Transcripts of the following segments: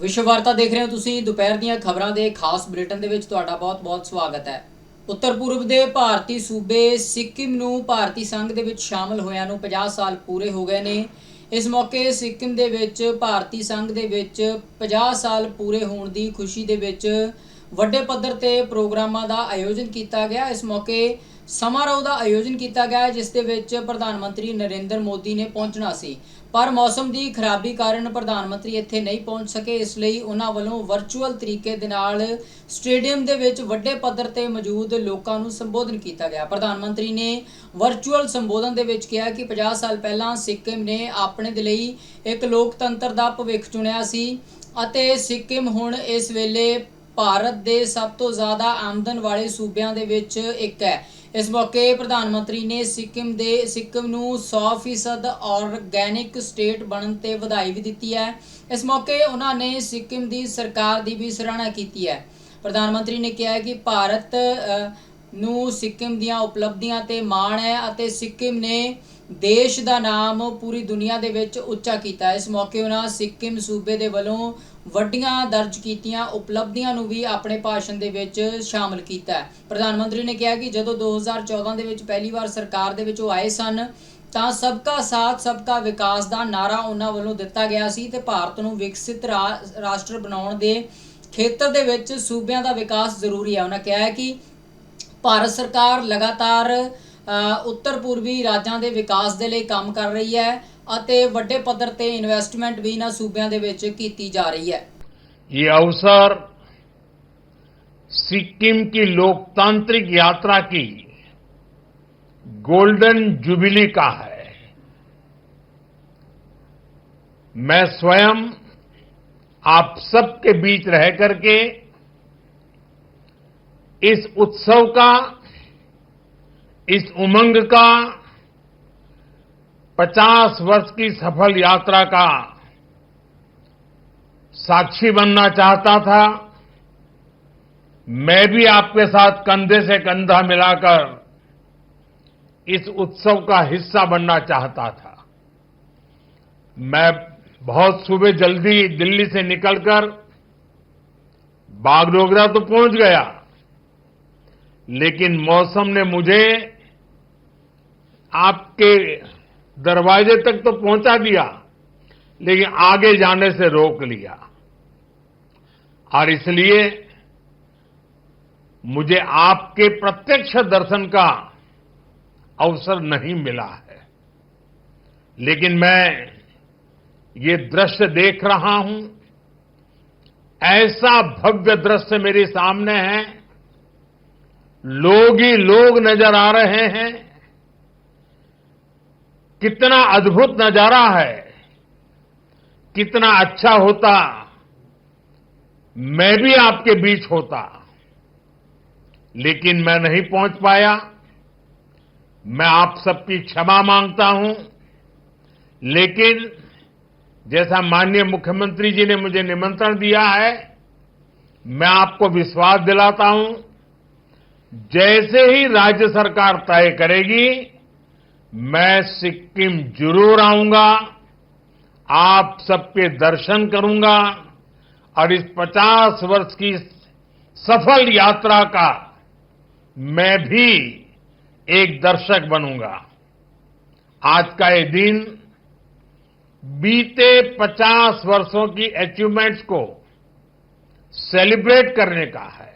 ਵਿਸ਼ਵ ਵਾਰਤਾ ਦੇਖ ਰਹੇ ਹੋ ਤੁਸੀਂ। ਦੁਪਹਿਰ ਦੀਆਂ ਖਬਰਾਂ ਦੇ ਖਾਸ ਬੁਲੇਟਿਨ ਦੇ ਵਿੱਚ ਤੁਹਾਡਾ ਬਹੁਤ-ਬਹੁਤ ਸਵਾਗਤ ਹੈ। ਉੱਤਰ ਪੂਰਬ ਦੇ ਭਾਰਤੀ ਸੂਬੇ ਸਿੱਕਿਮ ਨੂੰ ਭਾਰਤੀ ਸੰਘ ਦੇ ਵਿੱਚ ਸ਼ਾਮਲ ਹੋਇਆਂ ਨੂੰ 50 ਸਾਲ ਪੂਰੇ ਹੋ ਗਏ ਨੇ। ਇਸ ਮੌਕੇ ਸਿੱਕਿਮ ਦੇ ਵਿੱਚ ਭਾਰਤੀ ਸੰਘ ਦੇ ਵਿੱਚ 50 ਸਾਲ ਪੂਰੇ ਹੋਣ ਦੀ ਖੁਸ਼ੀ ਦੇ ਵਿੱਚ ਵੱਡੇ ਪੱਧਰ ਤੇ ਪ੍ਰੋਗਰਾਮਾਂ ਦਾ ਆਯੋਜਨ ਕੀਤਾ ਗਿਆ। ਇਸ ਮੌਕੇ ਸਮਾਰੋਹ ਦਾ ਆਯੋਜਨ ਕੀਤਾ ਗਿਆ, ਜਿਸ ਦੇ ਵਿੱਚ ਪ੍ਰਧਾਨ ਮੰਤਰੀ ਨਰਿੰਦਰ ਮੋਦੀ ਨੇ ਪਹੁੰਚਣਾ ਸੀ। ਪਰ ਮੌਸਮ ਦੀ ਖਰਾਬੀ ਕਾਰਨ ਪ੍ਰਧਾਨ ਮੰਤਰੀ ਇੱਥੇ ਨਹੀਂ ਪਹੁੰਚ ਸਕੇ, ਇਸ ਲਈ ਉਹਨਾਂ ਵੱਲੋਂ ਵਰਚੁਅਲ ਤਰੀਕੇ ਦੇ ਨਾਲ ਸਟੇਡੀਅਮ ਦੇ ਵਿੱਚ ਵੱਡੇ ਪੱਧਰ ਤੇ ਮੌਜੂਦ ਲੋਕਾਂ ਨੂੰ ਸੰਬੋਧਨ ਕੀਤਾ ਗਿਆ। ਪ੍ਰਧਾਨ ਮੰਤਰੀ ਨੇ ਵਰਚੁਅਲ ਸੰਬੋਧਨ ਦੇ ਵਿੱਚ ਕਿਹਾ ਕਿ 50 ਸਾਲ ਪਹਿਲਾਂ ਸਿੱਕਿਮ ਨੇ ਆਪਣੇ ਦੇ ਲਈ ਇੱਕ ਲੋਕਤੰਤਰ ਦਾ ਭਵਿੱਖ ਚੁਣਿਆ ਸੀ ਅਤੇ ਸਿੱਕਿਮ ਹੁਣ ਇਸ ਵੇਲੇ ਭਾਰਤ ਦੇ ਸਭ ਤੋਂ ਜ਼ਿਆਦਾ ਆਮਦਨ ਵਾਲੇ ਸੂਬਿਆਂ ਦੇ ਵਿੱਚ ਇੱਕ ਹੈ। ਇਸ ਮੌਕੇ ਪ੍ਰਧਾਨ ਮੰਤਰੀ ਨੇ ਸਿੱਕਮ ਦੇ, ਸਿੱਕਮ ਨੂੰ 100% ਆਰਗੈਨਿਕ ਸਟੇਟ ਬਣਨ ਤੇ ਵਧਾਈ ਵੀ ਦਿੱਤੀ ਹੈ। ਇਸ ਮੌਕੇ ਉਹਨਾਂ ਨੇ ਸਿੱਕਮ ਦੀ ਸਰਕਾਰ ਦੀ ਵੀ ਸਰਾਹਨਾ ਕੀਤੀ ਹੈ। ਪ੍ਰਧਾਨ ਮੰਤਰੀ ਨੇ ਕਿਹਾ ਕਿ ਭਾਰਤ ਨੂੰ ਸਿੱਕਮ ਦੀਆਂ ਉਪਲਬਧੀਆਂ ਤੇ ਮਾਣ ਹੈ ਅਤੇ ਸਿੱਕਮ ਨੇ ਦੇਸ਼ ਦਾ ਨਾਮ ਪੂਰੀ ਦੁਨੀਆ ਦੇ ਵਿੱਚ ਉੱਚਾ ਕੀਤਾ। ਇਸ ਮੌਕੇ ਉਹਨਾਂ ਸਿੱਕਮ ਸੂਬੇ ਦੇ ਵੱਲੋਂ ਵੱਡੀਆਂ ਦਰਜ ਕੀਤੀਆਂ ਉਪਲਬਧੀਆਂ ਨੂੰ ਵੀ ਆਪਣੇ ਭਾਸ਼ਣ ਦੇ ਵਿੱਚ ਸ਼ਾਮਲ ਕੀਤਾ ਪ੍ਰਧਾਨ ਮੰਤਰੀ ਨੇ ਕਿਹਾ ਕਿ ਜਦੋਂ 2014 ਦੇ ਵਿੱਚ ਪਹਿਲੀ ਵਾਰ ਸਰਕਾਰ ਦੇ ਵਿੱਚ ਉਹ ਆਏ ਸਨ, ਤਾਂ ਸਬਕਾ ਸਾਥ, ਸਬਕਾ ਵਿਕਾਸ ਦਾ ਨਾਰਾ ਉਹਨਾਂ ਵੱਲੋਂ ਦਿੱਤਾ ਗਿਆ ਸੀ ਤੇ ਭਾਰਤ ਨੂੰ ਵਿਕਸਿਤ ਰਾਸ਼ਟਰ ਬਣਾਉਣ ਦੇ ਖੇਤਰ ਦੇ ਵਿੱਚ ਸੂਬਿਆਂ ਦਾ ਵਿਕਾਸ ਜ਼ਰੂਰੀ ਹੈ। ਉਹਨਾਂ ਕਿਹਾ ਹੈ ਕਿ ਭਾਰਤ ਸਰਕਾਰ ਲਗਾਤਾਰ ਉੱਤਰ ਪੂਰਬੀ ਰਾਜਾਂ ਦੇ ਵਿਕਾਸ ਦੇ ਲਈ ਕੰਮ ਕਰ ਰਹੀ ਹੈ। ਅਤੇ ਵੱਡੇ ਪੱਧਰ ਤੇ ਇਨਵੈਸਟਮੈਂਟ ਵੀ ਇਹਨਾਂ ਸੂਬਿਆਂ ਦੇ ਵਿੱਚ ਕੀਤੀ ਜਾ ਰਹੀ ਹੈ ये अवसर सिक्किम की लोकतांत्रिक यात्रा की गोल्डन जुबिली का है मैं स्वयं आप सबके बीच रह करके इस उत्सव का इस उमंग का 50 वर्ष की सफल यात्रा का साक्षी बनना चाहता था। मैं भी आपके साथ कंधे से कंधा मिलाकर इस उत्सव का हिस्सा बनना चाहता था। मैं बहुत सुबह जल्दी दिल्ली से निकलकर बागडोगरा तो पहुँच गया, लेकिन मौसम ने मुझे आपके दरवाजे तक तो पहुँचा दिया, लेकिन आगे जाने से रोक लिया। और इसलिए मुझे आपके प्रत्यक्ष दर्शन का अवसर नहीं मिला है। लेकिन मैं ये दृश्य देख रहा हूँ, ऐसा भव्य दृश्य मेरे सामने है, लोग ही लोग नज़र आ रहे हैं कितना अद्भुत नज़ारा है, कितना अच्छा होता, मैं भी आपके बीच होता, लेकिन मैं नहीं पहुँच पाया। मैं आप सबकी क्षमा माँगता हूँ, लेकिन जैसा माननीय मुख्यमंत्री जी ने मुझे निमंत्रण दिया है, मैं आपको विश्वास दिलाता हूँ, जैसे ही राज्य सरकार तय करेगी मैं सिक्किम ज़रूर आऊँगा, आप सबके दर्शन करूँगा, और इस 50 वर्ष की सफल यात्रा का मैं भी एक दर्शक बनूँगा। आज का ये दिन बीते 50 वर्षों की अचीवमेंट्स को सेलिब्रेट करने का है।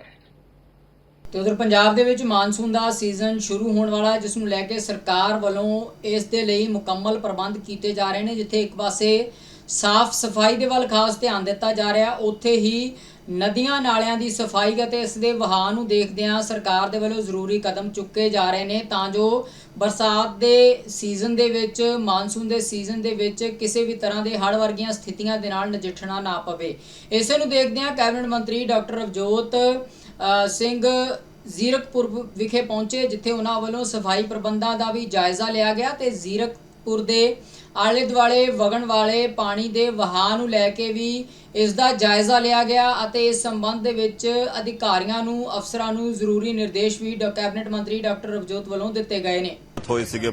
ਤੇ ਉਧਰ ਪੰਜਾਬ ਦੇ ਵਿੱਚ ਮਾਨਸੂਨ ਦਾ ਸੀਜ਼ਨ ਸ਼ੁਰੂ ਹੋਣ ਵਾਲਾ ਹੈ, ਜਿਸ ਨੂੰ ਲੈ ਕੇ ਸਰਕਾਰ ਵੱਲੋਂ ਇਸ ਦੇ ਲਈ ਮੁਕੰਮਲ ਪ੍ਰਬੰਧ ਕੀਤੇ ਜਾ ਰਹੇ ਨੇ, ਜਿੱਥੇ ਇੱਕ ਪਾਸੇ ਸਾਫ਼ ਸਫ਼ਾਈ ਦੇ ਵੱਲ ਖਾਸ ਧਿਆਨ ਦਿੱਤਾ ਜਾ ਰਿਹਾ ਉੱਥੇ ਹੀ ਨਦੀਆਂ ਨਾਲਿਆਂ ਦੀ ਸਫ਼ਾਈ ਅਤੇ ਇਸ ਦੇ ਵਹਾਅ ਨੂੰ ਦੇਖਦਿਆਂ ਸਰਕਾਰ ਦੇ ਵੱਲੋਂ ਜ਼ਰੂਰੀ ਕਦਮ ਚੁੱਕੇ ਜਾ ਰਹੇ ਨੇ। ਤਾਂ ਜੋ ਬਰਸਾਤ ਦੇ ਸੀਜ਼ਨ ਦੇ ਵਿੱਚ, ਮਾਨਸੂਨ ਦੇ ਸੀਜ਼ਨ ਦੇ ਵਿੱਚ ਕਿਸੇ ਵੀ ਤਰ੍ਹਾਂ ਦੇ ਹੜ੍ਹ ਵਰਗੀਆਂ ਸਥਿਤੀਆਂ ਦੇ ਨਾਲ ਨਜਿੱਠਣਾ ਨਾ ਪਵੇ। ਇਸੇ ਨੂੰ ਦੇਖਦਿਆਂ ਕੈਬਨਿਟ ਮੰਤਰੀ ਡਾਕਟਰ ਰਵਜੋਤ ਸਿੰਘ ਜ਼ੀਰਕਪੁਰ ਵਿਖੇ ਪਹੁੰਚੇ, ਜਿੱਥੇ ਉਹਨਾਂ ਵੱਲੋਂ ਸਫ਼ਾਈ ਪ੍ਰਬੰਧਾਂ ਦਾ ਵੀ ਜਾਇਜ਼ਾ ਲਿਆ ਗਿਆ ਤੇ ਜ਼ੀਰਕਪੁਰ ਦੇ ਆਲੇ ਦੁਆਲੇ ਵਗਣ ਵਾਲੇ ਪਾਣੀ ਦੇ ਵਹਾਅ ਨੂੰ ਲੈ ਕੇ ਵੀ ਇਸ ਦਾ ਜਾਇਜ਼ਾ ਲਿਆ ਗਿਆ ਅਤੇ ਇਸ ਸੰਬੰਧ ਦੇ ਵਿੱਚ ਅਧਿਕਾਰੀਆਂ ਨੂੰ, ਅਫਸਰਾਂ ਨੂੰ ਜ਼ਰੂਰੀ ਨਿਰਦੇਸ਼ ਵੀ ਕੈਬਨਿਟ ਮੰਤਰੀ ਡਾਕਟਰ ਰਵਜੋਤ ਵੱਲੋਂ ਦਿੱਤੇ ਗਏ ਨੇ। ਹੋਏ ਸੀਗੇ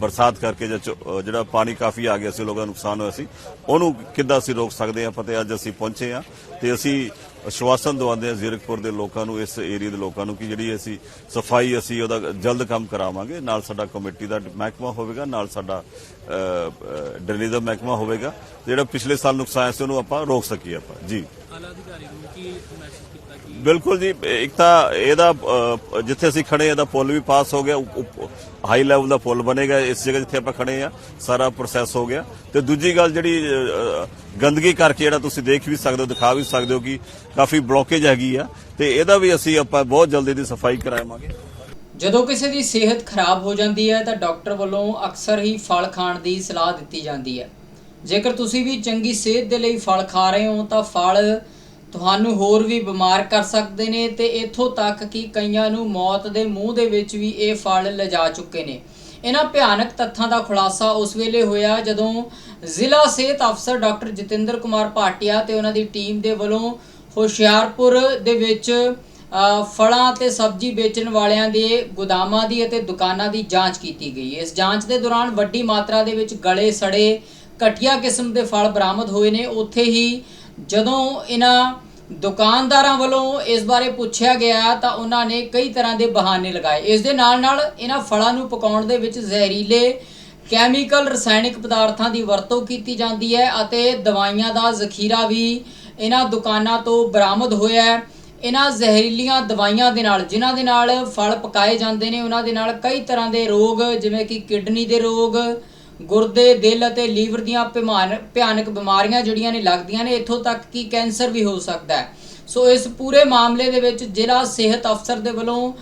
ਬਰਸਾਤ ਕਰਕੇ ਜਿਹੜਾ ਪਾਣੀ ਕਾਫੀ ਆ ਗਿਆ ਸੀ, ਲੋਕਾਂ ਨੂੰ ਨੁਕਸਾਨ ਹੋਇਆ ਸੀ, ਉਹਨੂੰ ਕਿੱਦਾਂ ਅਸੀਂ ਰੋਕ ਸਕਦੇ ਹਾਂ? ਫਤਿਹ, ਅੱਜ ਅਸੀਂ ਪਹੁੰਚੇ ਹਾਂ ਤੇ ਅਸੀਂ ਆਸ਼ਵਾਸਨ ਦਵਾਉਂਦੇ ਹਾਂ ਜ਼ੀਰਕਪੁਰ ਦੇ ਲੋਕਾਂ ਨੂੰ, ਇਸ ਏਰੀਆ ਦੇ ਲੋਕਾਂ ਨੂੰ ਕਿ ਜਿਹੜੀ ਅਸੀਂ ਸਫ਼ਾਈ, ਅਸੀਂ ਉਹਦਾ ਜਲਦ ਕੰਮ ਕਰਾਵਾਂਗੇ। ਨਾਲ ਸਾਡਾ ਕਮੇਟੀ ਦਾ ਮਹਿਕਮਾ ਹੋਵੇਗਾ, ਨਾਲ ਸਾਡਾ ਡਰੇਨੇਜ ਦਾ ਮਹਿਕਮਾ ਹੋਵੇਗਾ, ਜਿਹੜਾ ਪਿਛਲੇ ਸਾਲ ਨੁਕਸਾਨ ਸੀ, ਉਹਨੂੰ ਆਪਾਂ ਰੋਕ ਸਕੀਏ ਆਪਾਂ। ਜੀ। ਆਲਾ ਅਧਿਕਾਰੀ ਨੂੰ ਕੀ ਮੈਸੇਜ ਬਿਲਕੁਲ ਜੀ, ਇੱਕ ਤਾਂ ਇਹਦਾ ਜਿੱਥੇ ਅਸੀਂ ਖੜੇ ਇਹਦਾ ਪੁਲ ਵੀ ਪਾਸ ਹੋ ਗਿਆ ਹਾਈ ਲੈਵਲ ਦਾ ਪੁਲ ਬਣੇਗਾ ਇਸ ਜਗ੍ਹਾ ਜਿੱਥੇ ਆਪਾਂ ਖੜੇ ਆ ਸਾਰਾ ਪ੍ਰੋਸੈਸ ਹੋ ਗਿਆ। ਤੇ ਦੂਜੀ ਗੱਲ ਜਿਹੜੀ ਗੰਦਗੀ ਕਰਕੇ ਜਿਹੜਾ ਤੁਸੀਂ ਦੇਖ ਵੀ ਸਕਦੇ ਹੋ, ਦਿਖਾ ਵੀ ਸਕਦੇ ਹੋ ਕਿ ਕਾਫੀ ਬਲੋਕੇਜ ਹੈਗੀ ਆ, ਤੇ ਇਹਦਾ ਵੀ ਅਸੀਂ ਆਪਾਂ ਬਹੁਤ ਜਲਦੀ ਦੀ ਸਫ਼ਾਈ ਕਰਾਵਾਂਗੇ। ਜਦੋਂ ਕਿਸੇ ਦੀ ਸਿਹਤ ਖਰਾਬ ਹੋ ਜਾਂਦੀ ਹੈ, ਤਾਂ ਡਾਕਟਰ ਵੱਲੋਂ ਅਕਸਰ ਹੀ ਫਲ ਖਾਣ ਦੀ ਸਲਾਹ ਦਿੱਤੀ ਜਾਂਦੀ ਹੈ। ਜੇਕਰ ਤੁਸੀਂ ਵੀ ਚੰਗੀ ਸਿਹਤ ਦੇ ਲਈ ਫਲ ਖਾ ਰਹੇ ਹੋ, ਤਾਂ ਫਲ ਤੁਹਾਨੂੰ ਹੋਰ ਵੀ ਬਿਮਾਰ ਕਰ ਸਕਦੇ ਨੇ ਤੇ ਇੱਥੋਂ ਤੱਕ ਕਿ ਕਈਆਂ ਨੂੰ ਮੌਤ ਦੇ ਮੂੰਹ ਦੇ ਵਿੱਚ ਵੀ ਇਹ ਫਲ ਲਿਜਾ ਚੁੱਕੇ ਨੇ। ਇਹਨਾਂ ਭਿਆਨਕ ਤੱਥਾਂ ਦਾ ਖੁਲਾਸਾ ਉਸ ਵੇਲੇ ਹੋਇਆ ਜਦੋਂ ਜ਼ਿਲ੍ਹਾ ਸਿਹਤ ਅਫਸਰ ਡਾਕਟਰ ਜਤਿੰਦਰ ਕੁਮਾਰ ਭਾਟੀਆ ਤੇ ਉਹਨਾਂ ਦੀ ਟੀਮ ਦੇ ਵੱਲੋਂ ਹੁਸ਼ਿਆਰਪੁਰ ਦੇ ਵਿੱਚ ਫਲਾਂ ਤੇ ਸਬਜ਼ੀ ਵੇਚਣ ਵਾਲਿਆਂ ਦੇ ਗੋਦਾਮਾਂ ਦੀ ਅਤੇ ਦੁਕਾਨਾਂ ਦੀ ਜਾਂਚ ਕੀਤੀ ਗਈ। ਇਸ ਜਾਂਚ ਦੇ ਦੌਰਾਨ ਵੱਡੀ ਮਾਤਰਾ ਦੇ ਵਿੱਚ ਗਲੇ ਸੜੇ ਘਟੀਆ ਕਿਸਮ ਦੇ ਫਲ ਬਰਾਮਦ ਹੋਏ ਨੇ। ਉੱਥੇ ਹੀ ਜਦੋਂ ਇਹਨਾਂ ਦੁਕਾਨਦਾਰਾਂ ਵੱਲੋਂ ਇਸ ਬਾਰੇ ਪੁੱਛਿਆ ਗਿਆ ਤਾਂ ਉਹਨਾਂ ਨੇ ਕਈ ਤਰ੍ਹਾਂ ਦੇ ਬਹਾਨੇ ਲਗਾਏ। ਇਸ ਦੇ ਨਾਲ ਨਾਲ ਇਹਨਾਂ ਫਲਾਂ ਨੂੰ ਪਕਾਉਣ ਦੇ ਵਿੱਚ ਜ਼ਹਿਰੀਲੇ ਕੈਮੀਕਲ, ਰਸਾਇਣਿਕ ਪਦਾਰਥਾਂ ਦੀ ਵਰਤੋਂ ਕੀਤੀ ਜਾਂਦੀ ਹੈ ਅਤੇ ਦਵਾਈਆਂ ਦਾ ਜ਼ਖੀਰਾ ਵੀ ਇਹਨਾਂ ਦੁਕਾਨਾਂ ਤੋਂ ਬਰਾਮਦ ਹੋਇਆ ਹੈ। ਇਹਨਾਂ ਜ਼ਹਿਰੀਲੀਆਂ ਦਵਾਈਆਂ ਦੇ ਨਾਲ, ਜਿਨ੍ਹਾਂ ਦੇ ਨਾਲ ਫਲ ਪਕਾਏ ਜਾਂਦੇ ਨੇ, ਉਹਨਾਂ ਦੇ ਨਾਲ ਕਈ ਤਰ੍ਹਾਂ ਦੇ ਰੋਗ, ਜਿਵੇਂ ਕਿ ਕਿਡਨੀ ਦੇ ਰੋਗ ਗੁਰਦੇ ਦਿਲ ਅਤੇ ਲੀਵਰ ਦੀਆਂ ਭਿਮਾਨ- ਭਿਆਨਕ ਬਿਮਾਰੀਆਂ ਜਿਹੜੀਆਂ ਨੇ ਲੱਗਦੀਆਂ ਨੇ, ਇੱਥੋਂ ਤੱਕ ਕਿ ਕੈਂਸਰ ਵੀ ਹੋ ਸਕਦਾ ਹੈ। ਸੋ ਇਸ ਪੂਰੇ ਮਾਮਲੇ ਦੇ ਵਿੱਚ ਜ਼ਿਲ੍ਹਾ ਸਿਹਤ ਅਫਸਰ ਦੇ ਵੱਲੋਂ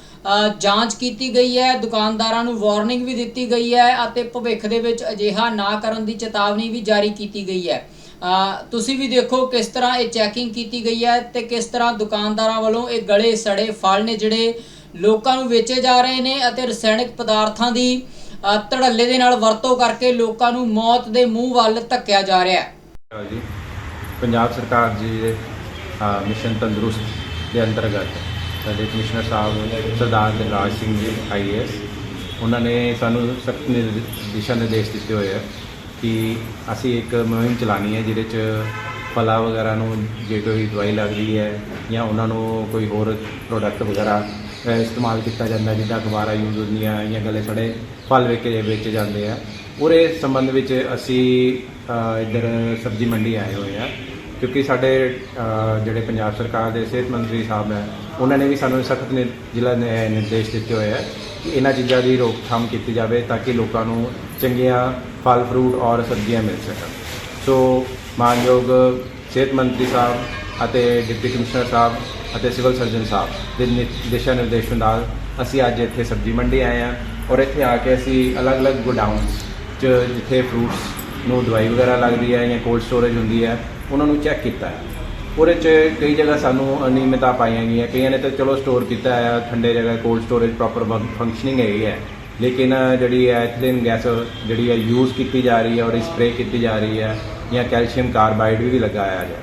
ਜਾਂਚ ਕੀਤੀ ਗਈ ਹੈ। ਦੁਕਾਨਦਾਰਾਂ ਨੂੰ ਵਾਰਨਿੰਗ ਵੀ ਦਿੱਤੀ ਗਈ ਹੈ ਅਤੇ ਭਵਿੱਖ ਦੇ ਵਿੱਚ ਅਜਿਹਾ ਨਾ ਕਰਨ ਦੀ ਚੇਤਾਵਨੀ ਵੀ ਜਾਰੀ ਕੀਤੀ ਗਈ ਹੈ। ਤੁਸੀਂ ਵੀ ਦੇਖੋ ਕਿਸ ਤਰ੍ਹਾਂ ਇਹ ਚੈਕਿੰਗ ਕੀਤੀ ਗਈ ਹੈ ਤੇ ਕਿਸ ਤਰ੍ਹਾਂ ਦੁਕਾਨਦਾਰਾਂ ਵੱਲੋਂ ਇਹ ਗਲੇ ਸੜੇ ਫਲ ਨੇ ਜਿਹੜੇ ਲੋਕਾਂ ਨੂੰ ਵੇਚੇ ਜਾ ਰਹੇ ਨੇ ਅਤੇ ਰਸਾਇਣਿਕ ਪਦਾਰਥਾਂ ਦੀ ਧੜੱਲੇ ਦੇ ਨਾਲ ਵਰਤੋਂ ਕਰਕੇ ਲੋਕਾਂ ਨੂੰ ਮੌਤ ਦੇ ਮੂੰਹ ਵੱਲ ਧੱਕਿਆ ਜਾ ਰਿਹਾ ਹੈ। ਅ, ਜੀ ਪੰਜਾਬ ਸਰਕਾਰ ਜੀ ਦੇ ਮਿਸ਼ਨ ਤੰਦਰੁਸਤ ਦੇ ਅੰਤਰਗਤ ਸਾਡੇ ਕਮਿਸ਼ਨਰ ਸਾਹਿਬ ਸਰਦਾਰ ਦਿਲਰਾਜ ਸਿੰਘ ਜੀ ਆਈਏਐਸ ਉਹਨਾਂ ਨੇ ਸਾਨੂੰ ਸਖਤ ਦਿਸ਼ਾ ਨਿਰਦੇਸ਼ ਦਿੱਤੇ ਹੋਏ ਆ ਕਿ ਅਸੀਂ ਇੱਕ ਮੁਹਿੰਮ ਚਲਾਣੀ ਹੈ ਜਿਹਦੇ ਚ ਫਲਾਂ ਵਗੈਰਾ ਨੂੰ ਜੇ ਕੋਈ ਦਵਾਈ ਲੱਗਦੀ ਹੈ ਜਾਂ ਉਹਨਾਂ ਨੂੰ ਕੋਈ ਹੋਰ ਪ੍ਰੋਡਕਟ ਵਗੈਰਾ ਇਸਤੇਮਾਲ ਕੀਤਾ ਜਾਂਦਾ ਜਿੱਦਾਂ ਅਖਬਾਰਾਂ ਯੂਜ਼ ਹੁੰਦੀਆਂ ਜਾਂ ਗਲੇ ਸੜੇ ਫਲ ਵੇਚੇ ਵੇਚੇ ਜਾਂਦੇ ਆ। ਉਹਦੇ ਸੰਬੰਧ ਵਿੱਚ ਅਸੀਂ ਅ, ਇੱਧਰ ਸਬਜ਼ੀ ਮੰਡੀ ਆਏ ਹੋਏ ਆ। ਕਿਉਂਕਿ ਸਾਡੇ ਜਿਹੜੇ ਪੰਜਾਬ ਸਰਕਾਰ ਦੇ ਸਿਹਤ ਮੰਤਰੀ ਸਾਹਿਬ ਹੈ ਉਹਨਾਂ ਨੇ ਵੀ ਸਾਨੂੰ ਸਖਤ ਜ਼ਿਲ੍ਹਾ ਨਿਰਦੇਸ਼ ਦਿੱਤੇ ਹੋਏ ਆ ਕਿ ਇਹਨਾਂ ਚੀਜ਼ਾਂ ਦੀ ਰੋਕਥਾਮ ਕੀਤੀ ਜਾਵੇ ਤਾਂ ਕਿ ਲੋਕਾਂ ਨੂੰ ਚੰਗੀਆਂ ਫਲ ਫਰੂਟ ਔਰ ਸਬਜ਼ੀਆਂ ਮਿਲ ਸਕਣ। ਸੋ ਮਾਨਯੋਗ ਸਿਹਤ ਮੰਤਰੀ ਸਾਹਿਬ ਅਤੇ ਡਿਪਟੀ ਕਮਿਸ਼ਨਰ ਸਾਹਿਬ ਅਤੇ ਸਿਵਲ ਸਰਜਨ ਸਾਹਿਬ ਦੇ ਨਿ- ਦਿਸ਼ਾ ਨਿਰਦੇਸ਼ਾਂ ਨਾਲ ਅਸੀਂ ਅੱਜ ਇੱਥੇ ਸਬਜ਼ੀ ਮੰਡੀ ਆਏ ਹਾਂ ਔਰ ਇੱਥੇ ਆ ਕੇ ਅਸੀਂ ਅਲੱਗ-ਅਲੱਗ ਗੋਡਾਊਨਸ 'ਚ ਜਿੱਥੇ ਫਰੂਟਸ ਨੂੰ ਦਵਾਈ ਵਗੈਰਾ ਲੱਗਦੀ ਹੈ ਜਾਂ ਕੋਲਡ ਸਟੋਰੇਜ ਹੁੰਦੀ ਹੈ, ਉਹਨਾਂ ਨੂੰ ਚੈੱਕ ਕੀਤਾ ਹੈ। ਉਹਦੇ 'ਚ ਕਈ ਜਗ੍ਹਾ ਸਾਨੂੰ ਅਨਿਯਮਿਤਤਾ ਪਾਈਆਂ ਗਈਆਂ, ਕਈਆਂ ਨੇ ਤਾਂ ਚਲੋ ਸਟੋਰ ਕੀਤਾ ਹੈ, ਠੰਡੇ ਜਗ੍ਹਾ ਕੋਲਡ ਸਟੋਰੇਜ ਪ੍ਰੋਪਰ ਫੰਕਸ਼ਨਿੰਗ ਹੈਗੀ ਹੈ। ਲੇਕਿਨ ਜਿਹੜੀ ਹੈ ਐਥਲੀਨ ਗੈਸ ਜਿਹੜੀ ਹੈ ਯੂਜ਼ ਕੀਤੀ ਜਾ ਰਹੀ ਹੈ ਔਰ ਸਪਰੇ ਕੀਤੀ ਜਾ ਰਹੀ ਹੈ ਜਾਂ ਕੈਲਸ਼ੀਅਮ ਕਾਰਬਾਈਡ ਵੀ ਲਗਾਇਆ ਜਾ ਰਿਹਾ।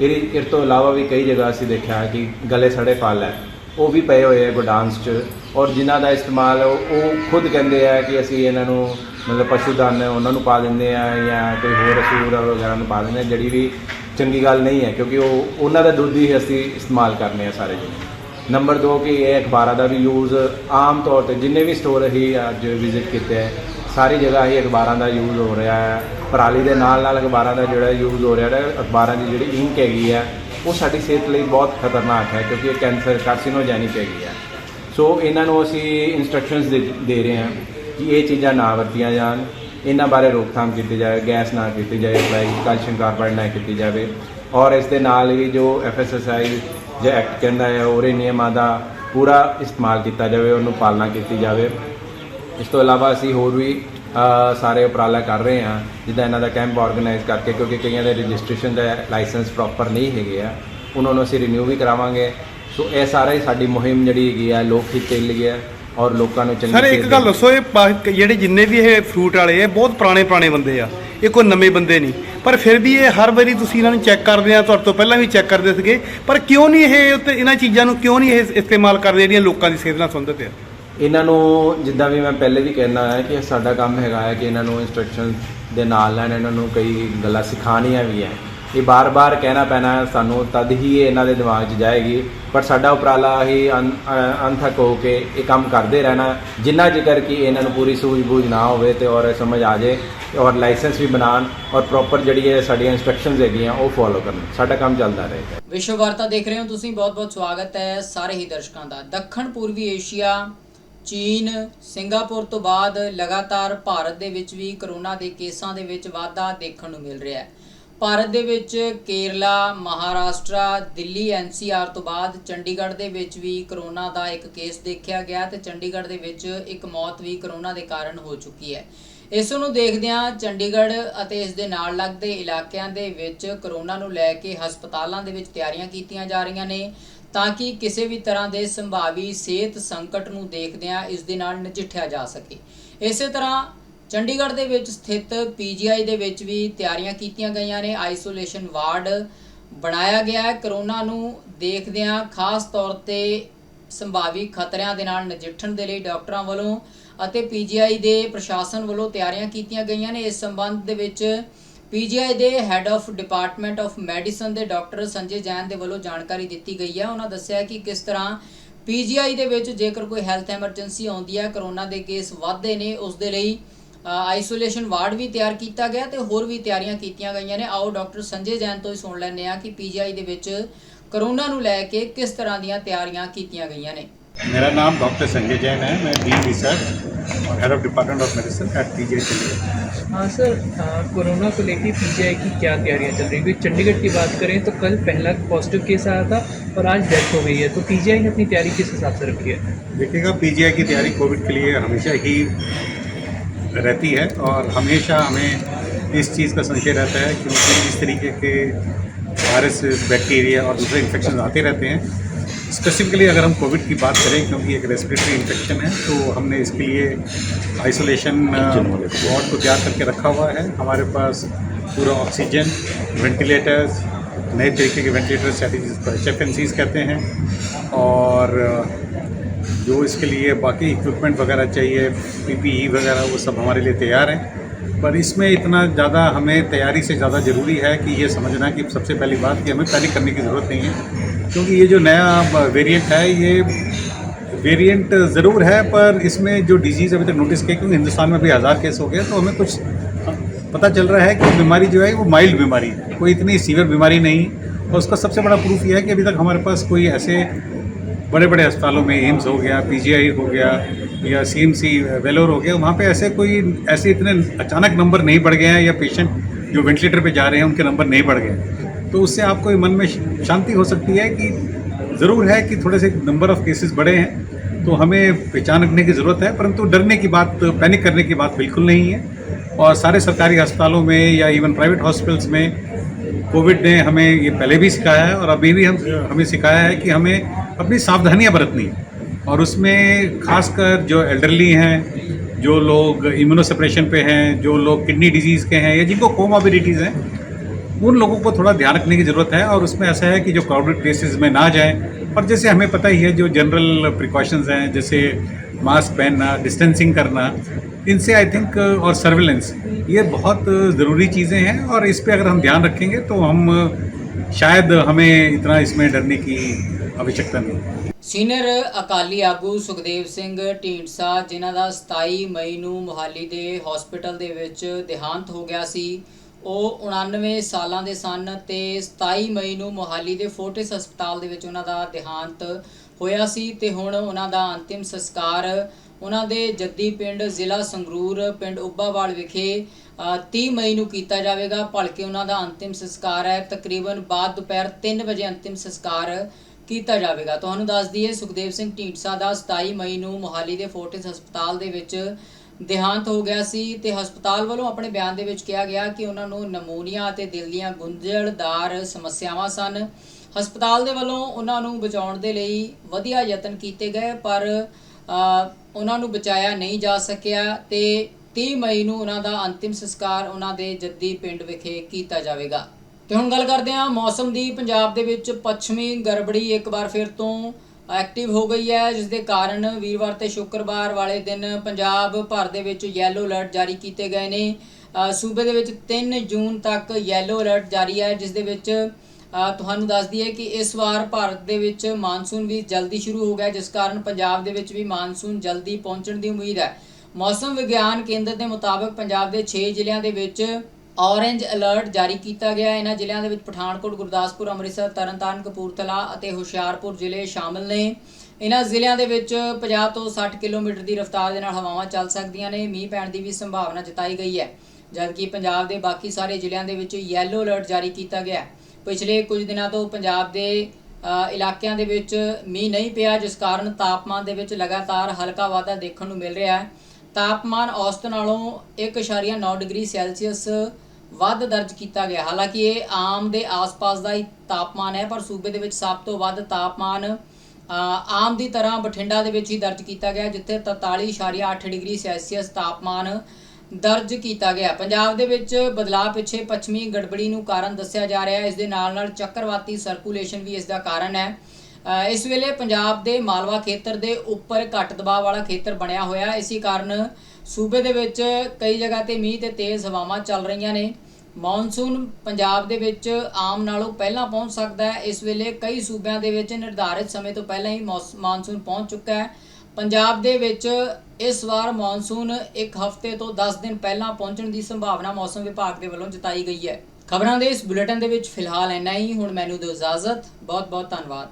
ਇਹ ਇਸ ਤੋਂ ਇਲਾਵਾ ਵੀ ਕਈ ਜਗ੍ਹਾ ਅਸੀਂ ਦੇਖਿਆ ਕਿ ਗਲੇ ਸੜੇ ਫਲ ਹੈ। ਉਹ ਵੀ ਪਏ ਹੋਏ ਆ ਗੋਡਾਊਨਸ 'ਚ। ਔਰ ਜਿਨ੍ਹਾਂ ਦਾ ਇਸਤੇਮਾਲ ਉਹ ਖੁਦ ਕਹਿੰਦੇ ਆ ਕਿ ਅਸੀਂ ਇਹਨਾਂ ਨੂੰ ਮਤਲਬ ਪਸ਼ੂ ਦਾਨ ਉਹਨਾਂ ਨੂੰ ਪਾ ਦਿੰਦੇ ਆ ਜਾਂ ਕੋਈ ਹੋਰ ਅਸੂਰ ਵਗੈਰਾ ਨੂੰ ਪਾ ਦਿੰਦੇ ਆ, ਜਿਹੜੀ ਵੀ ਚੰਗੀ ਗੱਲ ਨਹੀਂ ਹੈ, ਕਿਉਂਕਿ ਉਹ ਉਹਨਾਂ ਦਾ ਦੁੱਧ ਹੀ ਅਸੀਂ ਇਸਤੇਮਾਲ ਕਰਨੇ ਆ ਸਾਰੇ ਜਣੇ। ਨੰਬਰ 2 ਕਿ ਇਹ ਅਖਬਾਰਾਂ ਦਾ ਵੀ ਯੂਜ਼ ਆਮ ਤੌਰ ਤੇ ਜਿੰਨੇ ਵੀ ਸਟੋਰ ਹੀ ਅੱਜ ਵਿਜ਼ਿਟ ਕੀਤੇ ਹੈ ਸਾਰੀ ਜਗ੍ਹਾ ਹੀ ਅਖਬਾਰਾਂ ਦਾ ਯੂਜ਼ ਹੋ ਰਿਹਾ ਹੈ। ਪਰਾਲੀ ਦੇ ਨਾਲ ਨਾਲ ਅਖਬਾਰਾਂ ਦਾ ਜਿਹੜਾ ਯੂਜ਼ ਹੋ ਰਿਹਾ ਹੈ, ਅਖਬਾਰਾਂ ਦੀ ਜਿਹੜੀ ਇੰਕ ਹੈਗੀ ਹੈ ਉਹ ਸਾਡੀ ਸਿਹਤ ਲਈ ਬਹੁਤ ਖਤਰਨਾਕ ਹੈ, ਕਿਉਂਕਿ ਇਹ ਕੈਂਸਰ ਕਾਰਸੀਨੋਜੈਨਿਕ ਹੈਗੀ ਹੈ ਸੋ ਇਹਨਾਂ ਨੂੰ ਅਸੀਂ ਇਨਸਟਰਕਸ਼ਨਸ ਦੇ ਰਹੇ ਹਾਂ ਕਿ ਇਹ ਚੀਜ਼ਾਂ ਨਾ ਵਰਤੀਆਂ ਜਾਣ। ਇਹਨਾਂ ਬਾਰੇ ਰੋਕਥਾਮ ਕੀਤੀ ਜਾਵੇ ਗੈਸ ਨਾ ਕੀਤੀ ਜਾਵੇ ਅਪਲਾਈ ਕੈਲਸ਼ੀਅਮ ਕਾਰਬਾਈਡ ਨਾ ਕੀਤੀ ਜਾਵੇ। ਔਰ ਇਸ ਦੇ ਨਾਲ ਹੀ ਜੋ ਐਫਐਸਐਸਆਈ ਜੇ ਐਕਟ ਕਹਿੰਦਾ ਹੈ, ਉਹਦੇ ਨਿਯਮਾਂ ਦਾ ਪੂਰਾ ਇਸਤੇਮਾਲ ਕੀਤਾ ਜਾਵੇ, ਉਹਨੂੰ ਪਾਲਣਾ ਕੀਤੀ ਜਾਵੇ। ਇਸ ਤੋਂ ਇਲਾਵਾ ਅਸੀਂ ਹੋਰ ਵੀ ਸਾਰੇ ਉਪਰਾਲਾ ਕਰ ਰਹੇ ਹਾਂ, ਜਿੱਦਾਂ ਇਹਨਾਂ ਦਾ ਕੈਂਪ ਆਰਗੇਨਾਈਜ਼ ਕਰਕੇ, ਕਿਉਂਕਿ ਕਈਆਂ ਦੇ ਰਜਿਸਟ੍ਰੇਸ਼ਨ ਦਾ ਲਾਇਸੈਂਸ ਪ੍ਰੋਪਰ ਨਹੀਂ ਹੈਗੇ ਆ। ਉਹਨਾਂ ਨੂੰ ਅਸੀਂ ਰਿਨਿਊ ਵੀ ਕਰਾਵਾਂਗੇ। ਸੋ ਇਹ ਸਾਰਾ ਹੀ ਸਾਡੀ ਮੁਹਿੰਮ ਜਿਹੜੀ ਹੈਗੀ ਆ ਲੋਕ ਹਿੱਤ ਦੇ ਲਈ ਹੈ ਔਰ ਲੋਕਾਂ ਨੂੰ ਚੰਗੀ ਸਰ ਇੱਕ ਗੱਲ। ਦੱਸੋ ਇਹ ਪਾ- ਜਿਹੜੇ ਜਿੰਨੇ ਵੀ ਇਹ ਫਰੂਟ ਵਾਲੇ ਆ ਬਹੁਤ ਪੁਰਾਣੇ ਪੁਰਾਣੇ ਬੰਦੇ ਆ। ਇਹ ਕੋਈ ਨਵੇਂ ਬੰਦੇ ਨਹੀਂ। ਪਰ ਫਿਰ ਵੀ ਇਹ ਹਰ ਵਾਰੀ ਤੁਸੀਂ ਇਹਨਾਂ ਨੂੰ ਚੈੱਕ ਕਰਦੇ ਆ ਤੁਹਾਡੇ ਤੋਂ ਪਹਿਲਾਂ ਵੀ ਚੈੱਕ ਕਰਦੇ ਸੀਗੇ। ਪਰ ਕਿਉਂ ਨਹੀਂ ਇਹ ਉੱਤੇ ਇਹਨਾਂ ਚੀਜ਼ਾਂ ਨੂੰ ਕਿਉਂ ਨਹੀਂ ਇਹ ਇਸਤੇਮਾਲ ਕਰਦੇ ਜਿਹੜੀਆਂ ਲੋਕਾਂ ਦੀ ਸਿਹਤ ਨਾਲ ਸੰਬੰਧਿਤ ਆ? ਇਹਨਾਂ ਨੂੰ ਜਿੱਦਾਂ ਵੀ ਮੈਂ ਪਹਿਲੇ ਵੀ ਕਹਿਣਾ ਹੈ ਕਿ ਸਾਡਾ ਕੰਮ ਹੈਗਾ ਹੈ ਕਿ ਇਹਨਾਂ ਨੂੰ ਇੰਸਟਰਕਸ਼ਨ ਦੇ ਨਾਲ ਨਾਲ ਇਹਨਾਂ ਨੂੰ ਕਈ ਗੱਲਾਂ ਸਿਖਾਉਣੀਆਂ ਵੀ ਹੈ। ਇਹ ਬਾਰ-ਬਾਰ ਕਹਿਣਾ ਪੈਣਾ ਸਾਨੂੰ, ਤਦ ਹੀ ਇਹ ਇਹਨਾਂ ਦੇ ਦਿਮਾਗ 'ਚ ਜਾਏਗੀ। ਪਰ ਸਾਡਾ ਉਪਰਾਲਾ ਹੀ ਅੰ- ਅ- ਹੋ ਕੇ ਇਹ ਕੰਮ ਕਰਦੇ ਰਹਿਣਾ, ਜਿੰਨਾ ਜ਼ਿਕਰ ਕਿ ਇਹਨਾਂ ਨੂੰ ਪੂਰੀ ਸੂਝ-ਬੂਝ ਨਾ ਹੋਵੇ ਤੇ ਔਰ ਸਮਝ ਆ ਜਾਏ ਔਰ ਲਾਇਸੈਂਸ ਵੀ ਬਣਾਉਣ, ਔਰ ਪ੍ਰੋਪਰ ਜਿਹੜੀ ਹੈ ਸਾਡੀਆਂ ਇੰਸਟਰਕਸ਼ਨਸ ਹੈਗੀਆਂ, ਉਹ ਫੋਲੋ ਕਰਨ। ਸਾਡਾ ਕੰਮ ਚੱਲਦਾ ਰਹੇਗਾ ਵਿਸ਼ਵ ਵਾਰਤਾ ਦੇਖ ਰਹੇ ਹੋ ਤੁਸੀਂ, ਬਹੁਤ-ਬਹੁਤ ਸਵਾਗਤ ਹੈ ਸਾਰੇ ਹੀ ਦਰਸ਼ਕਾਂ ਦਾ। ਦੱਖਣ ਪੂਰਬੀ ਏਸ਼ੀਆ, ਚੀਨ, ਸਿੰਗਾਪੁਰ ਤੋਂ ਬਾਅਦ ਲਗਾਤਾਰ ਭਾਰਤ ਦੇ ਵਿੱਚ ਵੀ ਕਰੋਨਾ ਦੇ ਕੇਸਾਂ ਦੇ ਵਿੱਚ ਵਾਧਾ ਦੇਖਣ ਨੂੰ ਮਿਲ ਰਿਹਾ ਹੈ। ਭਾਰਤ ਦੇ ਵਿੱਚ ਕੇਰਲਾ, ਮਹਾਰਾਸ਼ਟਰਾ, ਦਿੱਲੀ, ਐਨਸੀਆਰ ਤੋਂ ਬਾਅਦ ਚੰਡੀਗੜ੍ਹ ਦੇ ਵਿੱਚ ਵੀ ਕਰੋਨਾ ਦਾ ਇੱਕ ਕੇਸ ਦੇਖਿਆ ਗਿਆ ਤੇ ਚੰਡੀਗੜ੍ਹ ਦੇ ਵਿੱਚ ਇੱਕ ਮੌਤ ਵੀ ਕਰੋਨਾ ਦੇ ਕਾਰਨ ਹੋ ਚੁੱਕੀ ਹੈ। ਇਸ ਨੂੰ ਦੇਖਦਿਆਂ ਚੰਡੀਗੜ੍ਹ ਅਤੇ ਇਸ ਦੇ ਨਾਲ ਲੱਗਦੇ ਇਲਾਕਿਆਂ ਦੇ ਵਿੱਚ ਕਰੋਨਾ ਨੂੰ ਲੈ ਕੇ ਹਸਪਤਾਲਾਂ ਦੇ ਵਿੱਚ ਤਿਆਰੀਆਂ ਕੀਤੀਆਂ ਜਾ ਰਹੀਆਂ ਨੇ ਤਾਂ ਕਿ ਕਿਸੇ ਵੀ ਤਰ੍ਹਾਂ ਦੇ ਸੰਭਾਵੀ ਸਿਹਤ ਸੰਕਟ ਨੂੰ ਦੇਖਦਿਆਂ ਇਸ ਦੇ ਨਾਲ ਨਜਿੱਠਿਆ ਜਾ ਸਕੇ। ਇਸੇ ਤਰ੍ਹਾਂ ਚੰਡੀਗੜ੍ਹ ਦੇ ਵਿੱਚ ਸਥਿਤ ਪੀਜੀਆਈ ਦੇ ਵਿੱਚ ਵੀ ਤਿਆਰੀਆਂ ਕੀਤੀਆਂ ਗਈਆਂ ਨੇ। ਆਈਸੋਲੇਸ਼ਨ ਵਾਰਡ ਬਣਾਇਆ ਗਿਆ ਹੈ। ਕਰੋਨਾ ਨੂੰ ਦੇਖਦਿਆਂ ਖਾਸ ਤੌਰ ਤੇ ਸੰਭਾਵੀ ਖਤਰਿਆਂ ਦੇ ਨਾਲ ਨਜਿੱਠਣ ਦੇ ਲਈ ਡਾਕਟਰਾਂ ਵੱਲੋਂ ਅਤੇ ਪੀਜੀਆਈ ਦੇ ਪ੍ਰਸ਼ਾਸਨ ਵੱਲੋਂ ਤਿਆਰੀਆਂ ਕੀਤੀਆਂ ਗਈਆਂ ਨੇ। ਇਸ ਸੰਬੰਧ ਦੇ ਵਿੱਚ ਪੀਜੀਆਈ ਦੇ head of department of medicine ਦੇ ਡਾਕਟਰ ਸੰਜੇ ਜੈਨ ਦੇ ਵੱਲੋਂ ਜਾਣਕਾਰੀ ਦਿੱਤੀ ਗਈ ਹੈ। ਉਹਨਾਂ ਦੱਸਿਆ ਕਿ ਕਿਸ ਤਰ੍ਹਾਂ ਪੀਜੀਆਈ ਦੇ ਵਿੱਚ ਜੇਕਰ ਕੋਈ ਹੈਲਥ ਐਮਰਜੈਂਸੀ ਆਉਂਦੀ ਹੈ, ਕਰੋਨਾ ਦੇ ਕੇਸ ਵੱਧਦੇ ਨੇ, ਉਸ ਦੇ ਲਈ ਆਈਸੋਲੇਸ਼ਨ ਵਾਰਡ ਵੀ ਤਿਆਰ ਕੀਤਾ ਗਿਆ ਤੇ ਹੋਰ ਵੀ ਤਿਆਰੀਆਂ ਕੀਤੀਆਂ ਗਈਆਂ ਨੇ ਆਓ ਡਾਕਟਰ ਸੰਜੇ ਜੈਨ ਤੋਂ ਹੀ ਸੁਣ ਲੈਂਦੇ ਆ ਕਿ ਪੀਜੀਆਈ ਦੇ ਵਿੱਚ ਕਰੋਨਾ ਨੂੰ ਲੈ ਕੇ ਕਿਸ ਤਰ੍ਹਾਂ ਦੀਆਂ ਤਿਆਰੀਆਂ ਕੀਤੀਆਂ ਗਈਆਂ ਨੇ मेरा नाम डॉक्टर संजय जैन है मैं डीन रिसर्च और head of department of medicine at P G हाँ सर अ, कोरोना को लेकर पीजीआई की क्या तैयारियां चल रही है क्योंकि चंडीगढ़ की बात करें तो कल पहला पॉजिटिव केस आया था और आज डेथ हो गई है तो पीजीआई ने अपनी तैयारी किस हिसाब से रखी है देखिएगा पीजीआई की तैयारी कोविड के लिए हमेशा ही रहती है और हमेशा हमें इस चीज़ का संशय रहता है क्योंकि इस तरीके के वायरस बैक्टीरिया और दूसरे इन्फेक्शन आते रहते हैं। स्पेसिफिकली अगर हम कोविड की बात करें क्योंकि एक रेस्पिरेटरी इन्फेक्शन है तो हमने इसके लिए आइसोलेशन वार्ड को तैयार करके रखा हुआ है। हमारे पास पूरा ऑक्सीजन वेंटिलेटर्स नए तरीके के वेंटिलेटर स्ट्रैटेजीज एच एफ़ कहते हैं। और जो इसके लिए बाकी इक्विपमेंट वगैरह चाहिए पीपीई वगैरह, वो सब हमारे लिए तैयार हैं। पर इसमें इतना ज़्यादा हमें तैयारी से ज़्यादा ज़रूरी है कि ये समझना कि सबसे पहली बात कि हमें पैनिक करने की ज़रूरत नहीं है। क्योंकि ये जो नया वेरिएंट है, ये वेरिएंट ज़रूर है, पर इसमें जो डिज़ीज़ अभी तक नोटिस किया, क्योंकि हिंदुस्तान में भी हज़ार केस हो गए तो हमें कुछ पता चल रहा है कि बीमारी जो है, वो माइल्ड बीमारी है। कोई इतनी सीवियर बीमारी नहीं और उसका सबसे बड़ा प्रूफ ये है कि अभी तक हमारे पास कोई ऐसे बड़े बड़े अस्पतालों में एम्स हो गया, पीजीआई हो गया या सीएमसी वेलोर हो गया, वहाँ पे ऐसे कोई, ऐसे इतने अचानक नंबर नहीं बढ़ गए हैं या पेशेंट जो वेंटिलेटर पे जा रहे हैं उनके नंबर नहीं बढ़ गए तो उससे आपको मन में शांति हो सकती है कि ज़रूर है कि थोड़े से नंबर ऑफ़ केसेस बढ़े हैं तो हमें पहचान रखने की ज़रूरत है, परंतु डरने की बात पैनिक करने की बात बिल्कुल नहीं है। और सारे सरकारी अस्पतालों में या इवन प्राइवेट हॉस्पिटल्स में कोविड ने हमें ये पहले भी सिखाया है और अभी भी हम, हमें सिखाया है कि हमें अपनी सावधानियाँ बरतनी और उसमें खासकर जो एल्डरली हैं, जो लोग इम्यूनोसप्रेशन पे हैं, जो लोग किडनी डिज़ीज़ के हैं, या जिनको कोमोबिलिटीज़ हैं, उन लोगों को थोड़ा ध्यान रखने की ज़रूरत है। और उसमें ऐसा है कि जो क्राउडेड प्लेसेस में ना जाएँ। और जैसे हमें पता ही है, जो जनरल प्रिकॉशंस हैं, जैसे मास्क पहनना डिस्टेंसिंग करना, इनसे आई थिंक और सर्विलेंस ये बहुत ज़रूरी चीज़ें हैं। और इस पर अगर हम ध्यान रखेंगे तो हम शायद हमें इतना इसमें डरने की आवश्यकता नहीं है ਸੀਨੀਅਰ ਅਕਾਲੀ ਆਗੂ ਸੁਖਦੇਵ ਸਿੰਘ ਢੀਂਡਸਾ ਜਿਨ੍ਹਾਂ ਦਾ 27 ਮਈ ਨੂੰ ਮੁਹਾਲੀ ਦੇ ਹਸਪੀਟਲ ਦੇ ਵਿੱਚ ਦੇਹਾਂਤ ਹੋ ਗਿਆ ਸੀ ਉਹ 99 ਸਾਲਾਂ ਦੇ ਸਨ ਤੇ 27 ਮਈ ਨੂੰ ਮੁਹਾਲੀ ਦੇ ਫੋਰਟਿਸ ਹਸਪਤਾਲ ਦੇ ਵਿੱਚ ਉਹਨਾਂ ਦਾ ਦੇਹਾਂਤ ਹੋਇਆ ਸੀ ਤੇ ਹੁਣ ਉਹਨਾਂ ਦਾ ਅੰਤਿਮ ਸੰਸਕਾਰ ਉਹਨਾਂ ਦੇ ਜੱਦੀ ਪਿੰਡ ਜ਼ਿਲ੍ਹਾ ਸੰਗਰੂਰ ਪਿੰਡ ਉੱਬਾਵਾਲ ਵਿਖੇ ਅ, 30 ਮਈ ਨੂੰ ਕੀਤਾ ਜਾਵੇਗਾ ਭਲਕੇ ਉਹਨਾਂ ਦਾ ਅੰਤਿਮ ਸੰਸਕਾਰ ਹੈ ਤਕਰੀਬਨ ਬਾਅਦ ਦੁਪਹਿਰ 3 ਵਜੇ ਅੰਤਿਮ ਸੰਸਕਾਰ ਕੀਤਾ ਜਾਵੇਗਾ। ਤੁਹਾਨੂੰ ਦੱਸ ਦਈਏ, ਸੁਖਦੇਵ ਸਿੰਘ ਢੀਂਡਸਾ ਦਾ 27 ਮਈ ਨੂੰ ਮੋਹਾਲੀ ਦੇ ਫੋਰਟਿਸ ਹਸਪਤਾਲ ਦੇ ਵਿੱਚ ਦੇਹਾਂਤ ਹੋ ਗਿਆ ਸੀ ਤੇ ਹਸਪਤਾਲ ਵੱਲੋਂ ਆਪਣੇ ਬਿਆਨ ਦੇ ਵਿੱਚ ਕਿਹਾ ਗਿਆ ਕਿ ਉਹਨਾਂ ਨੂੰ ਨਮੂਨੀਆ ਅਤੇ ਦਿਲ ਦੀਆਂ ਗੁੰਝਲਦਾਰ ਸਮੱਸਿਆਵਾਂ ਸਨ। ਹਸਪਤਾਲ ਦੇ ਵੱਲੋਂ ਉਹਨਾਂ ਨੂੰ ਬਚਾਉਣ ਦੇ ਲਈ ਵਧੀਆ ਯਤਨ ਕੀਤੇ ਗਏ, ਪਰ ਉਹਨਾਂ ਨੂੰ ਬਚਾਇਆ ਨਹੀਂ ਜਾ ਸਕਿਆ ਤੇ 30 ਮਈ ਨੂੰ ਉਹਨਾਂ ਦਾ ਅੰਤਿਮ ਸੰਸਕਾਰ ਉਹਨਾਂ ਦੇ ਜੱਦੀ ਪਿੰਡ ਵਿਖੇ ਕੀਤਾ ਜਾਵੇਗਾ। ਤੇ ਹੁਣ ਗੱਲ ਕਰਦੇ ਹਾਂ ਮੌਸਮ ਦੀ। ਪੰਜਾਬ ਦੇ ਵਿੱਚ ਪੱਛਮੀ ਗੜਬੜੀ ਇੱਕ ਵਾਰ ਫਿਰ ਤੋਂ ਐਕਟਿਵ ਹੋ ਗਈ ਹੈ, ਜਿਸ ਦੇ ਕਾਰਨ ਵੀਰਵਾਰ ਤੇ ਸ਼ੁੱਕਰਵਾਰ ਵਾਲੇ ਦਿਨ ਪੰਜਾਬ ਭਰ ਦੇ ਵਿੱਚ ਯੈਲੋ ਅਲਰਟ ਜਾਰੀ ਕੀਤੇ ਗਏ ਨੇ। ਸੂਬੇ ਦੇ ਵਿੱਚ 3 ਜੂਨ ਤੱਕ ਯੈਲੋ ਅਲਰਟ ਜਾਰੀ ਹੈ, ਜਿਸ ਦੇ ਵਿੱਚ ਤੁਹਾਨੂੰ ਦੱਸ ਦਈਏ ਕਿ ਇਸ ਵਾਰ ਭਾਰਤ ਦੇ ਵਿੱਚ ਮਾਨਸੂਨ ਵੀ ਜਲਦੀ ਸ਼ੁਰੂ ਹੋ ਗਿਆ, ਜਿਸ ਕਾਰਨ ਪੰਜਾਬ ਦੇ ਵਿੱਚ ਵੀ ਮਾਨਸੂਨ ਜਲਦੀ ਪਹੁੰਚਣ ਦੀ ਉਮੀਦ ਹੈ। ਮੌਸਮ ਵਿਗਿਆਨ ਕੇਂਦਰ ਦੇ ਮੁਤਾਬਕ ਪੰਜਾਬ ਦੇ 6 ਜ਼ਿਲ੍ਹਿਆਂ ਦੇ ਵਿੱਚ ਔਰੇਂਜ ਅਲਰਟ ਜਾਰੀ ਕੀਤਾ ਗਿਆ ਹੈ। ਇਹਨਾਂ ਜ਼ਿਲ੍ਹਿਆਂ ਦੇ ਵਿੱਚ ਪਠਾਨਕੋਟ, ਗੁਰਦਾਸਪੁਰ, ਅੰਮ੍ਰਿਤਸਰ, ਤਰਨਤਾਰਨ, ਕਪੂਰਥਲਾ ਅਤੇ ਹੁਸ਼ਿਆਰਪੁਰ ਜ਼ਿਲ੍ਹੇ ਸ਼ਾਮਲ ਨੇ। ਇਹਨਾਂ ਜ਼ਿਲ੍ਹਿਆਂ ਦੇ ਵਿੱਚ 50 ਤੋਂ 60 ਕਿਲੋਮੀਟਰ ਦੀ ਰਫ਼ਤਾਰ ਦੇ ਨਾਲ ਹਵਾਵਾਂ ਚੱਲ ਸਕਦੀਆਂ ਨੇ। ਮੀਂਹ ਪੈਣ ਦੀ ਵੀ ਸੰਭਾਵਨਾ ਜਤਾਈ ਗਈ ਹੈ। ਜਦਕਿ ਪੰਜਾਬ ਦੇ ਬਾਕੀ ਸਾਰੇ ਜ਼ਿਲ੍ਹਿਆਂ ਦੇ ਵਿੱਚ ਯੈਲੋ ਅਲਰਟ ਜਾਰੀ ਕੀਤਾ ਗਿਆ ਪਿਛਲੇ ਕੁਝ ਦਿਨਾਂ ਤੋਂ ਪੰਜਾਬ ਦੇ ਇਲਾਕਿਆਂ ਦੇ ਵਿੱਚ ਮੀਂਹ ਨਹੀਂ ਪਿਆ, ਜਿਸ ਕਾਰਨ ਤਾਪਮਾਨ ਦੇ ਵਿੱਚ ਲਗਾਤਾਰ ਹਲਕਾ ਵਾਧਾ ਦੇਖਣ ਨੂੰ ਮਿਲ ਰਿਹਾ ਹੈ। ਤਾਪਮਾਨ ਔਸਤ ਨਾਲੋਂ 1.9 ਡਿਗਰੀ ਸੈਲਸੀਅਸ ਵੱਧ ਦਰਜ ਕੀਤਾ ਗਿਆ। ਹਾਲਾਂਕਿ ਇਹ ਆਮ ਦੇ ਆਸ-ਪਾਸ ਦਾ ਹੀ ਤਾਪਮਾਨ ਹੈ, ਪਰ ਸੂਬੇ ਦੇ ਵਿੱਚ ਸਭ ਤੋਂ ਵੱਧ ਤਾਪਮਾਨ ਆਮ ਦੀ ਤਰ੍ਹਾਂ ਬਠਿੰਡਾ ਦੇ ਵਿੱਚ ਹੀ ਦਰਜ ਕੀਤਾ ਗਿਆ, ਜਿੱਥੇ 43.8 ਡਿਗਰੀ ਸੈਲਸੀਅਸ ਤਾਪਮਾਨ ਦਰਜ ਕੀਤਾ ਗਿਆ। ਪੰਜਾਬ ਦੇ ਵਿੱਚ ਬਦਲਾਅ ਪਿੱਛੇ ਪੱਛਮੀ ਗੜਬੜੀ ਨੂੰ ਕਾਰਨ ਦੱਸਿਆ ਜਾ ਰਿਹਾ ਹੈ। ਇਸ ਦੇ ਨਾਲ ਨਾਲ ਚੱਕਰਵਾਤੀ ਸਰਕੂਲੇਸ਼ਨ ਵੀ ਇਸ ਦਾ ਕਾਰਨ ਹੈ। ਇਸ ਵੇਲੇ ਪੰਜਾਬ ਦੇ ਮਾਲਵਾ ਖੇਤਰ ਦੇ ਉੱਪਰ ਘੱਟ ਦਬਾਅ ਵਾਲਾ ਖੇਤਰ ਬਣਿਆ ਹੋਇਆ। ਹੈ ਇਸੇ ਕਾਰਨ ਸੂਬੇ ਦੇ ਵਿੱਚ ਕਈ ਜਗ੍ਹਾ ਤੇ ਮੀਂਹ ਤੇ ਤੇਜ਼ ਹਵਾਵਾਂ ਚੱਲ ਰਹੀਆਂ ਨੇ। ਮੌਨਸੂਨ ਪੰਜਾਬ ਦੇ ਵਿੱਚ ਆਮ ਨਾਲੋਂ ਪਹਿਲਾਂ ਪਹੁੰਚ ਸਕਦਾ ਹੈ। ਇਸ ਵੇਲੇ ਕਈ ਸੂਬਿਆਂ ਦੇ ਵਿੱਚ ਨਿਰਧਾਰਿਤ ਸਮੇਂ ਤੋਂ ਪਹਿਲਾਂ ਹੀ ਮੌਨਸੂਨ ਪਹੁੰਚ ਚੁੱਕਾ ਹੈ। ਪੰਜਾਬ ਦੇ ਵਿੱਚ ਇਸ ਵਾਰ ਮੌਨਸੂਨ ਇੱਕ ਹਫ਼ਤੇ ਤੋਂ 10 ਦਿਨ ਪਹਿਲਾਂ ਪਹੁੰਚਣ ਦੀ ਸੰਭਾਵਨਾ ਮੌਸਮ ਵਿਭਾਗ ਦੇ ਵੱਲੋਂ ਜਤਾਈ ਗਈ ਹੈ। ਖਬਰਾਂ ਦੇ ਇਸ ਬੁਲੇਟਿਨ ਦੇ ਵਿੱਚ ਫਿਲਹਾਲ ਇੰਨਾ ਹੀ। ਹੁਣ ਮੈਨੂੰ ਦਿਓ ਇਜਾਜ਼ਤ। ਬਹੁਤ ਬਹੁਤ ਧੰਨਵਾਦ।